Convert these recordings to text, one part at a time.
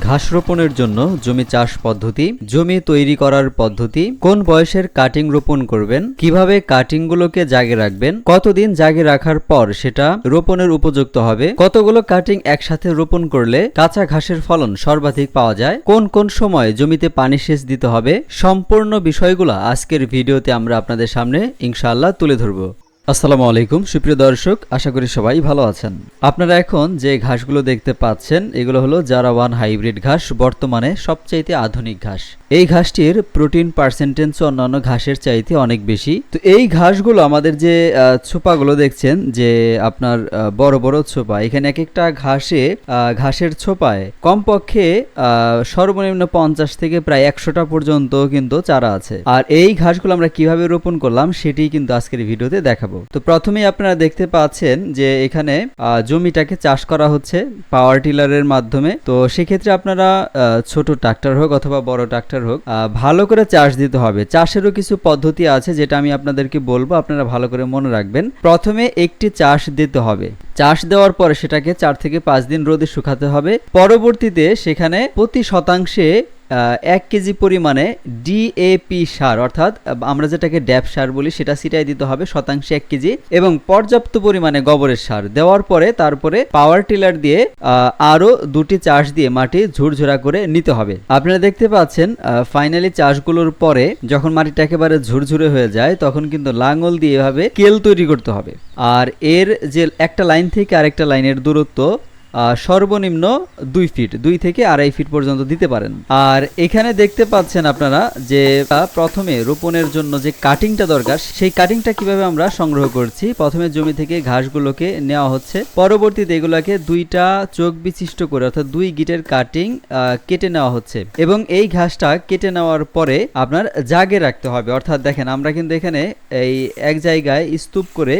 ঘাস রোপণের জন্য জমি চাষ পদ্ধতি, জমি তৈরি করার পদ্ধতি, কোন বয়সের কাটিং রোপণ করবেন, কীভাবে কাটিংগুলোকে জাগে রাখবেন, কতদিন জাগে রাখার পর সেটা রোপণের উপযুক্ত হবে, কতগুলো কাটিং একসাথে রোপণ করলে কাঁচা ঘাসের ফলন সর্বাধিক পাওয়া যায়, কোন কোন সময় জমিতে পানি সেচ দিতে হবে, সম্পূর্ণ বিষয়গুলো আজকের ভিডিওতে আমরা আপনাদের সামনে ইনশাআল্লাহ তুলে ধরব। আসসালামু আলাইকুম, সুপ্রিয় দর্শক, আশা করি সবাই ভালো আছেন। আপনারা এখন যে ঘাসগুলো দেখতে পাচ্ছেন, এগুলো হলো জারা ওয়ান হাইব্রিড ঘাস, বর্তমানে সবচাইতে আধুনিক ঘাস। এই ঘাসটির প্রোটিন পার্সেন্টেজ অন্যান্য ঘাসের চাইতে অনেক বেশি। তো এই ঘাসগুলো আমাদের যে ছোপাগুলো দেখছেন, যে আপনার বড় বড় ছোপা, এখানে এক একটা ঘাসে ঘাসের ছোপায় কমপক্ষে সর্বনিম্ন পঞ্চাশ থেকে প্রায় একশোটা পর্যন্ত কিন্তু চারা আছে। আর এই ঘাসগুলো আমরা কীভাবে রোপণ করলাম সেটি কিন্তু আজকের ভিডিওতে দেখাবো। তো প্রথমেই আপনারা দেখতে পাচ্ছেন যে এখানে জমিটাকে চাষ করা হচ্ছে পাওয়ার টিলারের মাধ্যমে। তো সেক্ষেত্রে আপনারা ছোট ট্রাক্টর হোক অথবা বড় ট্রাক্টর হোক ভালো করে চাষ দিতে হবে। চাষেরও কিছু পদ্ধতি আছে যেটা আমি আপনাদেরকে বলব, আপনারা ভালো করে মনে রাখবেন। প্রথমে একটি চাষ দিতে হবে। চাষ দেওয়ার পরে সেটাকে চার থেকে পাঁচ দিন রোদে শুকাতে হবে। পরবর্তীতে সেখানে প্রতি শতাংশে এক কেজি পরিমাণে ডিএপি সার অর্থাৎ আমরা যেটাকে ড্যাপ সার বলি সেটা ছিটাই দিতে হবে শতাংশে এক কেজি এবং পর্যাপ্ত পরিমাণে গোবরের সার। দেওয়ার পরে তারপরে পাওয়ার টিলার দিয়ে আহ, আরও দুটি চাষ দিয়ে মাটি ঝুরঝুরা করে নিতে হবে। আপনারা দেখতে পাচ্ছেন ফাইনালি চাষগুলোর পরে যখন মাটিটা একেবারে ঝুরঝুরে হয়ে যায় তখন কিন্তু লাঙল দিয়ে এভাবে কেল তৈরি করতে হবে। আর এর যে একটা লাইন থেকে আরেকটা লাইনের দূরত্ব সর্বনিম্ন দুই ফিট দুই থেকে আড়াই ফিট পর্যন্ত দিতে পারেন। আর এখানে দেখতে পাচ্ছেন আপনারা যে প্রথমে রোপণের জন্য যে কাটিংটা দরকার, সেই কাটিংটা কীভাবে আমরা সংগ্রহ করছি? প্রথমে জমি থেকে ঘাসগুলোকে নেওয়া হচ্ছে। পরবর্তীতে এগুলোকে দুইটা চোখ বিশিষ্ট করে, অর্থাৎ দুই গিটের কাটিং কেটে নেওয়া হচ্ছে। এবং এই ঘাসটা কেটে নেওয়ার পরে আপনার জাগে রাখতে হবে। অর্থাৎ দেখেন, আমরা কিন্তু এখানে এই এক জায়গায় স্তূপ করে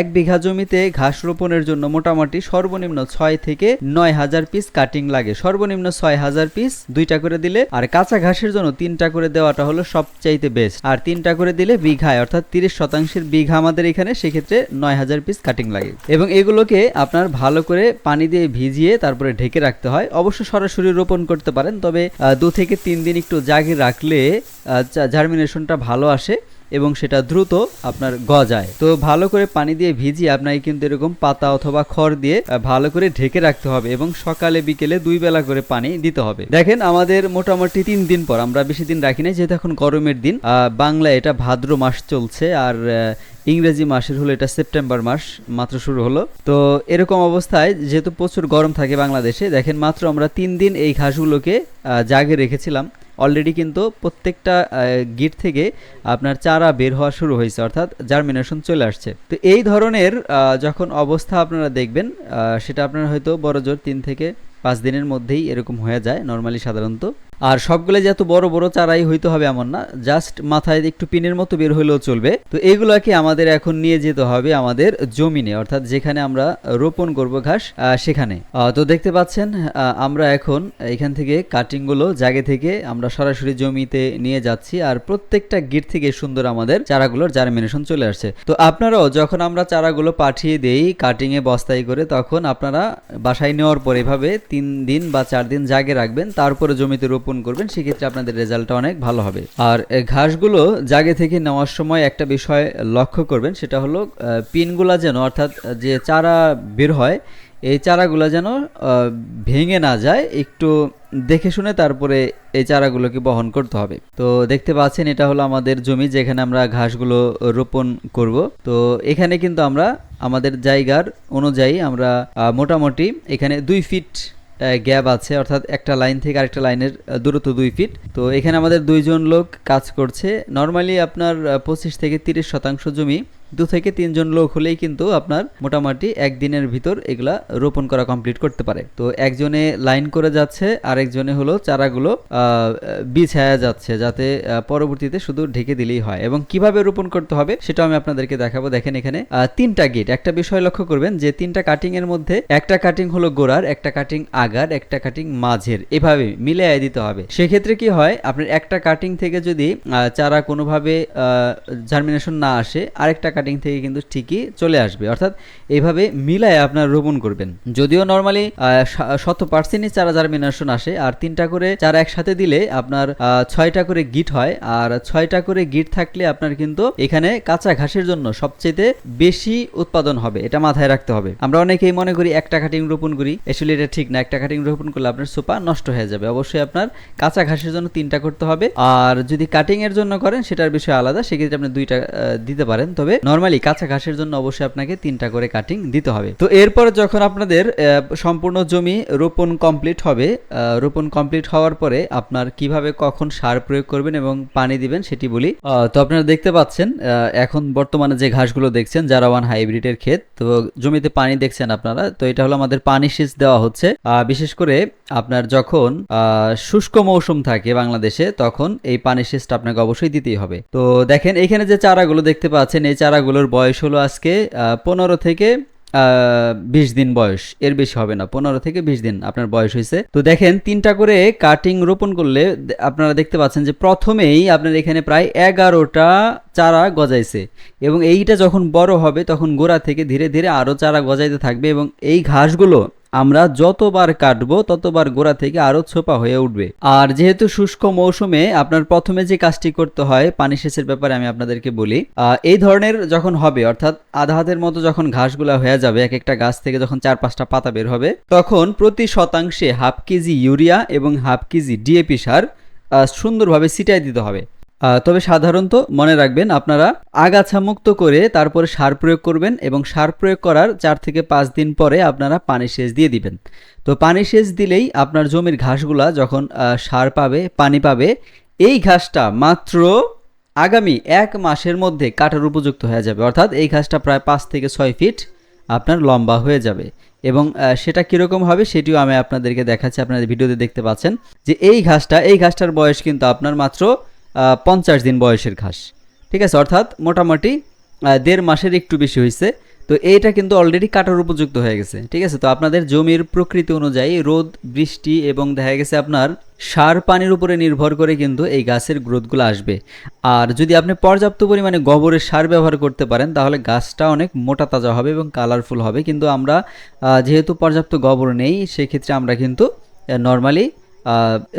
এক বিঘা জমিতে ঘাস রোপণের জন্য মোটামুটি সর্বনিম্ন ছয় থেকে নয় হাজার পিস কাটিং লাগে। সর্বনিম্ন ছয় হাজার পিস দুইটা করে দিলে, আর কাঁচা ঘাসের জন্য তিনটা করে দেওয়াটা হলো সবচাইতে বেস্ট আর তিনটা করে দিলে বিঘায়, অর্থাৎ তিরিশ শতাংশের বিঘা আমাদের এখানে, সেক্ষেত্রে নয় হাজার পিস কাটিং লাগে। এবং এগুলোকে আপনার ভালো করে পানি দিয়ে ভিজিয়ে তারপরে ঢেকে রাখতে হয়। অবশ্য সরাসরি রোপণ করতে পারেন, তবে দু থেকে তিন দিন একটু জাগে রাখলে জার্মিনেশনটা ভালো আসে। এবং সেটা দ্রুত আপনার গজায়। তো ভালো করে পানি দিয়ে ভিজিয়ে আপনাকে কিন্তু এরকম পাতা অথবা খড় দিয়ে ভালো করে ঢেকে রাখতে হবে এবং সকালে, বিকেলে দুই বেলা করে পানি দিতে হবে। দেখেন আমাদের মোটামুটি তিন দিন পর, আমরা বেশি দিন রাখি না যেহেতু এখন গরমের দিন বাংলায় এটা ভাদ্র মাস চলছে আর ইংরেজি মাসের হলো এটা সেপ্টেম্বর মাস মাত্র শুরু হলো। তো এরকম অবস্থায় যেহেতু প্রচুর গরম থাকে বাংলাদেশে, দেখেন মাত্র আমরা তিন দিন এই ঘাসগুলোকে জাগে রেখেছিলাম। অলরেডি কিন্তু প্রত্যেকটা গিট থেকে আপনার চারা বের হওয়া শুরু হয়েছে, অর্থাৎ জার্মিনেশন চলে আসছে। তো এই ধরনের যখন অবস্থা আপনারা দেখবেন সেটা আপনার হয়তো বড় জোর তিন থেকে পাঁচ দিনের মধ্যেই এরকম হয়ে যায় নর্মালি সাধারণত। আর সবগুলো যে এত বড় বড় চারাই হইতে হবে এমন না জাস্ট মাথায় একটু পিনের মতো বের হইলেও চলবে। তো এইগুলোকে আমাদের এখন নিয়ে যেতে হবে আমাদের জমিনে, অর্থাৎ যেখানে আমরা রোপণ করব ঘাস সেখানে। তো দেখতে পাচ্ছেন আমরা এখন এখান থেকে কাটিংগুলো জায়গা থেকে আমরা সরাসরি জমিতে নিয়ে যাচ্ছি আর প্রত্যেকটা গিট থেকে সুন্দর আমাদের চারাগুলোর জার্মিনেশন চলে আসছে। তো আপনারাও যখন আমরা চারাগুলো পাঠিয়ে দেই কাটিং এ বস্তায় করে, তখন আপনারা বাসায় নেওয়ার পর এভাবে তিন দিন বা চার দিন জাগে রাখবেন, তারপরে জমিতে রোপণ করবেন, সেক্ষেত্রে আপনাদের রেজাল্টটা অনেক ভালো হবে। আর ঘাসগুলো জাগে থেকে নেওয়ার সময় একটা বিষয় লক্ষ্য করবেন, সেটা হলো পিনগুলা যেন, অর্থাৎ যে চারা বের হয়, এই চারাগুলো যেন ভেঙে না যায়, একটু দেখে শুনে তারপরে এই চারাগুলোকে বহন করতে হবে। তো দেখতে পাচ্ছেন, এটা হলো আমাদের জমি, যেখানে আমরা ঘাসগুলো রোপণ করব। তো এখানে কিন্তু আমরা, আমাদের জায়গার অনুযায়ী আমরা মোটামুটি এখানে দুই ফিট গ্যাপ আছে, অর্থাৎ একটা লাইন থেকে আরেকটা লাইনের দূরত্ব দুই ফিট তো এখানে আমাদের দুইজন লোক কাজ করছে। নর্মালি আপনার পঁচিশ থেকে তিরিশ শতাংশ জমি দু থেকে তিনজন লোক হলেই কিন্তু আপনার মোটামুটি একদিনের ভিতর এগুলা রোপণ করা কমপ্লিট করতে পারে। তো একজনে লাইন করে যাচ্ছে আর একজনে হলো চারাগুলো বিছায়া যাচ্ছে যাতে পরবর্তীতে শুধু ঢেকে দিলেই হয়। এবং কীভাবে রোপণ করতে হবে সেটা আমি আপনাদেরকে দেখাবো। দেখেন এখানে তিনটা গেট একটা বিষয় লক্ষ্য করবেন যে তিনটা কাটিং এর মধ্যে একটা কাটিং হলো গোড়ার, একটা কাটিং আগার, একটা কাটিং মাঝের। এভাবে মিলিয়ে দিতে হবে। সেক্ষেত্রে কি হয়, আপনার একটা কাটিং থেকে যদি চারা কোনোভাবে জার্মিনেশন না আসে, আরেকটা কাটিং থেকে কিন্তু ঠিকই চলে আসবে। অর্থাৎ এইভাবে মিলায় আপনার রোপণ করবেন। যদিও নর্মালি শত পার্সেন্টই চারা জার্মিনেশন আসে, আর তিনটা করে চারা একসাথে দিলে আপনার ছয়টা করে গিট হয়, আর ছয়টা করে গিট থাকলে আপনার কিন্তু এখানে কাঁচা ঘাসের জন্য সবচেয়ে বেশি উৎপাদন হবে, এটা মাথায় রাখতে হবে। আমরা অনেকেই মনে করি একটা কাটিং রোপণ করি আসলে এটা ঠিক না, একটা কাটিং রোপণ করলে আপনার সোপা নষ্ট হয়ে যাবে। অবশ্যই আপনার কাঁচা ঘাসের জন্য তিনটা করতে হবে, আর যদি কাটিং এর জন্য করেন, সেটার বিষয় আলাদা, সেক্ষেত্রে আপনি দুইটা দিতে পারেন। তবে নর্মালি কাঁচা ঘাসের জন্য অবশ্যই আপনাকে তিনটা করে কাটিং দিতে হবে। তো এরপর যখন আপনাদের সম্পূর্ণ জমি রোপণ কমপ্লিট হবে রোপণ কমপ্লিট হওয়ার পরে আপনার কীভাবে কখন সার প্রয়োগ করবেন এবং পানি দিবেন সেটি বলি। তো আপনারা দেখতে পাচ্ছেন এখন বর্তমানে যে ঘাসগুলো দেখছেন, যারা ওয়ান হাইব্রিডের ক্ষেত, তো জমিতে পানি দেখছেন আপনারা, তো এটা হলো আমাদের পানি সেচ দেওয়া হচ্ছে। বিশেষ করে আপনার যখন শুষ্ক মৌসুম থাকে বাংলাদেশে, তখন এই পানি সেচটা আপনাকে অবশ্যই দিতেই হবে। তো দেখেন, এখানে যে চারাগুলো দেখতে পাচ্ছেন, এই চারাগুলোর বয়স হলো আজকে পনেরো থেকে বিশ দিন বয়স। এর বেশি হবে না, পনেরো থেকে বিশ দিন আপনার বয়স হয়েছে। তো দেখেন, তিনটা করে কাটিং রোপণ করলে আপনারা দেখতে পাচ্ছেন যে প্রথমেই আপনার এখানে প্রায় এগারোটা চারা গজাইছে। এবং এইটা যখন বড় হবে, তখন গোড়া থেকে ধীরে ধীরে আরও চারা গজাইতে থাকবে এবং এই ঘাসগুলো আমরা যতবার কাটবো, ততবার গোড়া থেকে আরও ছোপা হয়ে উঠবে। আর যেহেতু শুষ্ক মৌসুমে আপনার প্রথমে যে কাজটি করতে হয়, পানি সেচের ব্যাপারে আমি আপনাদেরকে বলি এই ধরনের যখন হবে, অর্থাৎ আধা হাতের মতো যখন ঘাসগুলা হয়ে যাবে, এক একটা গাছ থেকে যখন চার পাঁচটা পাতা বের হবে, তখন প্রতি শতাংশে হাফ কেজি ইউরিয়া এবং হাফ কেজি ডিএপি সার সুন্দরভাবে ছিটাই দিতে হবে। তবে সাধারণত মনে রাখবেন আপনারা আগাছা মুক্ত করে তারপরে সার প্রয়োগ করবেন এবং সার প্রয়োগ করার চার থেকে পাঁচ দিন পরে আপনারা পানি সেচ দিয়ে দিবেন। তো পানি সেচ দিলেই আপনার জমির ঘাসগুলা যখন সার পাবে, পানি পাবে, এই ঘাসটা মাত্র আগামী এক মাসের মধ্যে কাটার উপযুক্ত হয়ে যাবে। অর্থাৎ এই ঘাসটা প্রায় পাঁচ থেকে ছয় ফিট আপনার লম্বা হয়ে যাবে। এবং সেটা কীরকম হবে সেটিও আমি আপনাদেরকে দেখাচ্ছি। আপনাদের ভিডিওতে দেখতে পাচ্ছেন যে এই ঘাসটা, এই ঘাসটার বয়স কিন্তু আপনার মাত্র পঞ্চাশ দিন বয়সের ঘাস। ঠিক আছে? অর্থাৎ মোটামুটি দেড় মাসের একটু বেশি হয়েছে। তো এইটা কিন্তু অলরেডি কাটার উপযুক্ত হয়ে গেছে। ঠিক আছে? তো আপনাদের জমির প্রকৃতি অনুযায়ী রোদ, বৃষ্টি এবং দেখা গেছে আপনার সার পানির উপরে নির্ভর করে কিন্তু এই গাছের গ্রোথগুলো আসবে। আর যদি আপনি পর্যাপ্ত পরিমাণে গোবরের সার ব্যবহার করতে পারেন, তাহলে গাছটা অনেক মোটা তাজা হবে এবং কালারফুল হবে। কিন্তু আমরা যেহেতু পর্যাপ্ত গোবর নেই, সেক্ষেত্রে আমরা কিন্তু নর্মালি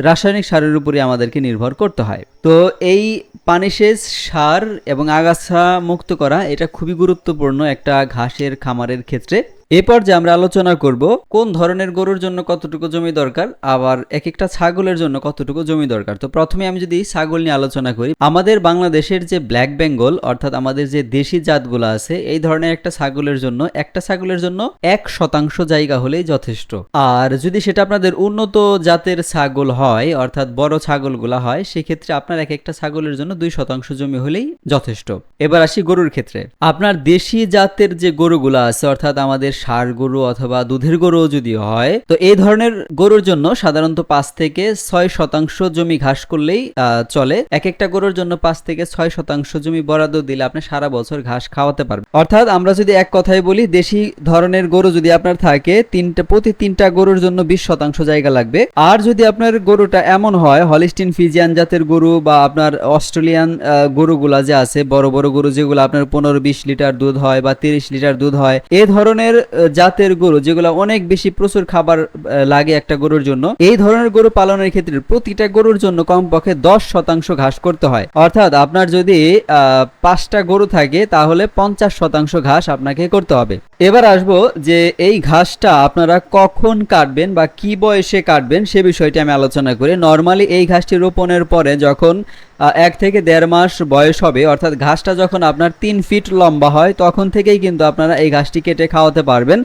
রাসায়নিক সারের উপরে আমাদেরকে নির্ভর করতে হয়। তো এই পানি সেচ সার এবং আগাছা মুক্ত করা এটা খুবই গুরুত্বপূর্ণ একটা ঘাসের খামারের ক্ষেত্রে। এরপর যে আমরা আলোচনা করব কোন ধরনের গরুর জন্য কতটুকু জমি দরকার, আবার এক একটা ছাগলের জন্য কতটুকু জমি দরকার। তো প্রথমে আমি যদি ছাগল নিয়ে আলোচনা করি, আমাদের বাংলাদেশের যে ব্ল্যাক বেঙ্গল অর্থাৎ আমাদের যে দেশি জাতগুলো আছে, এই ধরনের একটা ছাগলের জন্য, একটা ছাগলের জন্য এক শতাংশ জায়গা হলেই যথেষ্ট। আর যদি সেটা আপনাদের উন্নত জাতের ছাগল হয়, অর্থাৎ বড় ছাগলগুলা হয়, সেক্ষেত্রে আপনার এক একটা ছাগলের জন্য দুই শতাংশ জমি হলেই যথেষ্ট। এবার আসি গরুর ক্ষেত্রে। আপনার দেশি জাতের যে গরুগুলা আছে, অর্থাৎ আমাদের ষাঁড় গরু অথবা দুধের গরু যদি হয়, তো এই ধরনের গরুর জন্য সাধারণত পাঁচ থেকে ছয় শতাংশ জমি ঘাস করলেই চলে। এক একটা গরুর জন্য পাঁচ থেকে ছয় শতাংশ জমি বরাদ্দ দিলে আপনি সারা বছর ঘাস খাওয়াতে পারবেন। অর্থাৎ আমরা যদি এক কথায় বলি, দেশি ধরনের গরু যদি আপনার থাকে, তিনটা, প্রতি তিনটা গরুর জন্য বিশ শতাংশ জায়গা লাগবে। আর যদি আপনার গরুটা এমন হয়, হলিস্টিন ফিজিয়ান জাতের গরু বা আপনার অস্ট্রেলিয়ান গরুগুলা যে আছে, বড় বড় গরু যেগুলো আপনার পনেরো বিশ লিটার দুধ হয় বা তিরিশ লিটার দুধ হয়, এ ধরনের জাতের গরু যেগুলো অনেক বেশি প্রচুর খাবার লাগে একটা গরুর জন্য, এই ধরনের গরু পালনের ক্ষেত্রে প্রতিটা গরুর জন্য কমপক্ষে দশ শতাংশ ঘাস করতে হয়। অর্থাৎ আপনার যদি পাঁচটা গরু থাকে, তাহলে পঞ্চাশ শতাংশ ঘাস আপনাকে করতে হবে। এবার আসব যে এই ঘাসটা আপনারা কখন কাটবেন বা কি বয়সে কাটবেন, সে বিষয়টি আমি আলোচনা করি। নর্মালি এই ঘাসটি রোপণের পরে যখন আহ, এক থেকে দেড় মাস বয়স হবে অর্থাৎ ঘাসটা যখন আপনার তিন ফিট লম্বা হয় তখন থেকেই কিন্তু আপনারা এই ঘাসটি কেটে খাওয়াতে পারবেন।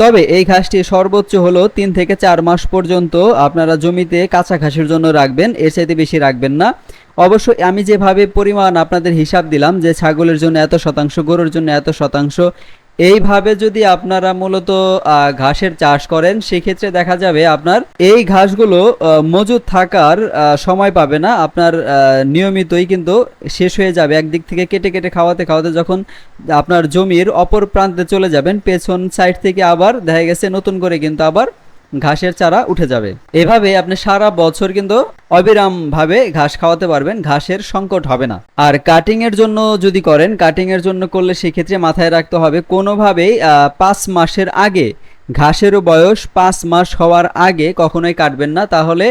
তবে এই ঘাসটি সর্বোচ্চ হলো তিন থেকে চার মাস পর্যন্ত আপনারা জমিতে কাঁচা ঘাসের জন্য রাখবেন এর চাইতে বেশি রাখবেন না। অবশ্যই আমি যেভাবে পরিমাণ আপনাদের হিসাব দিলাম যে ছাগলের জন্য এত শতাংশ গরুর জন্য এত শতাংশ এইভাবে যদি আপনারা মূলত ঘাসের চাষ করেন, সেক্ষেত্রে দেখা যাবে আপনার এই ঘাসগুলো মজুদ থাকার সময় পাবে না। আপনার নিয়মিতই কিন্তু শেষ হয়ে যাবে। একদিক থেকে কেটে কেটে খাওয়াতে খাওয়াতে যখন আপনার জমির অপর প্রান্তে চলে যাবেন, পেছন সাইড থেকে আবার দেখা গেছে নতুন করে কিন্তু আবার ঘাসের চারা উঠে যাবে। এভাবে আপনি সারা বছর কিন্তু অবিরামভাবে ঘাস খাওয়াতে পারবেন, ঘাসের সংকট হবে না। আর কাটিং এর জন্য যদি করেন কাটিং এর জন্য করলে সেক্ষেত্রে মাথায় রাখতে হবে, কোনোভাবেই পাঁচ মাসের আগে, ঘাসেরও বয়স পাঁচ মাস হওয়ার আগে কখনোই কাটবেন না। তাহলে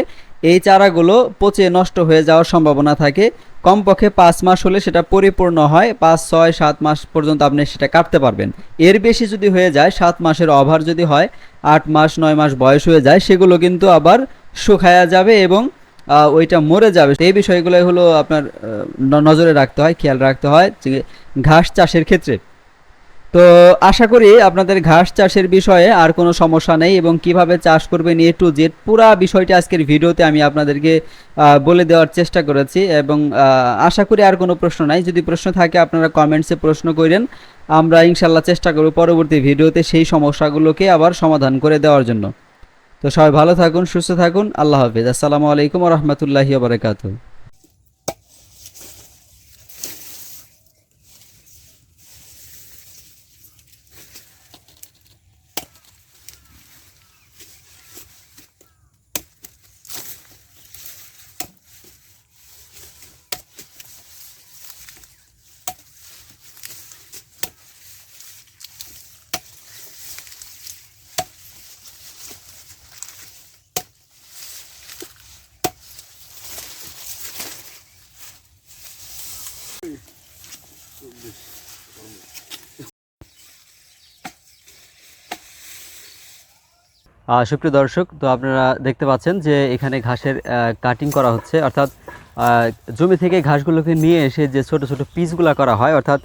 এই চারাগুলো পচে নষ্ট হয়ে যাওয়ার সম্ভাবনা থাকে। কমপক্ষে পাঁচ মাস হলে সেটা পরিপূর্ণ হয়। পাঁচ, ছয়, সাত মাস পর্যন্ত আপনি সেটা কাটতে পারবেন। এর বেশি যদি হয়ে যায়, সাত মাসের অভার যদি হয়, আট মাস, নয় মাস বয়স হয়ে যায়, সেগুলো কিন্তু আবার শুকায়া যাবে এবং ওইটা মরে যাবে। এই বিষয়গুলো হলো আপনার নজরে রাখতে হয়, খেয়াল রাখতে হয় ঘাস চাষের ক্ষেত্রে। তো আশা করি আপনাদের ঘাস চাষের বিষয়ে আর কোনো সমস্যা নেই এবং কীভাবে চাষ করবেন এ টু জেড পুরা বিষয়টি আজকের ভিডিওতে আমি আপনাদেরকে বলে দেওয়ার চেষ্টা করেছি এবং আশা করি আর কোনো প্রশ্ন নাই। যদি প্রশ্ন থাকে আপনারা কমেন্টসে প্রশ্ন করেন। আমরা ইনশাল্লাহ চেষ্টা করব পরবর্তী ভিডিওতে সেই সমস্যাগুলোকে আবার সমাধান করে দেওয়ার জন্য। তো সবাই ভালো থাকুন, সুস্থ থাকুন। আল্লাহ হাফিজ। আসসালামু আলাইকুম রহমতুল্লাহি বারকাতু সুপ্রিয় দর্শক, তো আপনারা দেখতে পাচ্ছেন যে এখানে ঘাসের কাটিং করা হচ্ছে। অর্থাৎ জমি থেকে ঘাসগুলোকে নিয়ে এসে যে ছোট ছোট পিসগুলো করা হয়, অর্থাৎ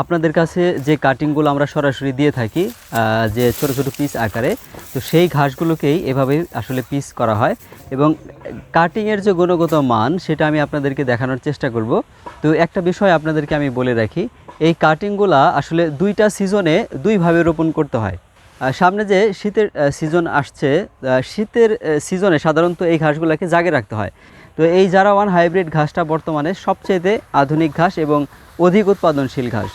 আপনাদের কাছে যে কাটিংগুলো আমরা সরাসরি দিয়ে থাকি যে ছোট ছোট পিস আকারে, তো সেই ঘাসগুলোকেই এভাবেই আসলে পিস করা হয়। এবং কাটিংয়ের যে গুণগত মান, সেটা আমি আপনাদেরকে দেখানোর চেষ্টা করব। তো একটা বিষয় আপনাদেরকে আমি বলে রাখি, এই কাটিংগুলা আসলে দুইটা সিজনে দুইভাবে রোপণ করতে হয়। সামনে যে শীতের সিজন আসছে শীতের সিজনে সাধারণত এই ঘাসগুলোকে জাগে রাখতে হয়। তো এই জারা ওয়ান হাইব্রিড ঘাসটা বর্তমানে সবচেয়েতে আধুনিক ঘাস এবং অধিক উৎপাদনশীল ঘাস।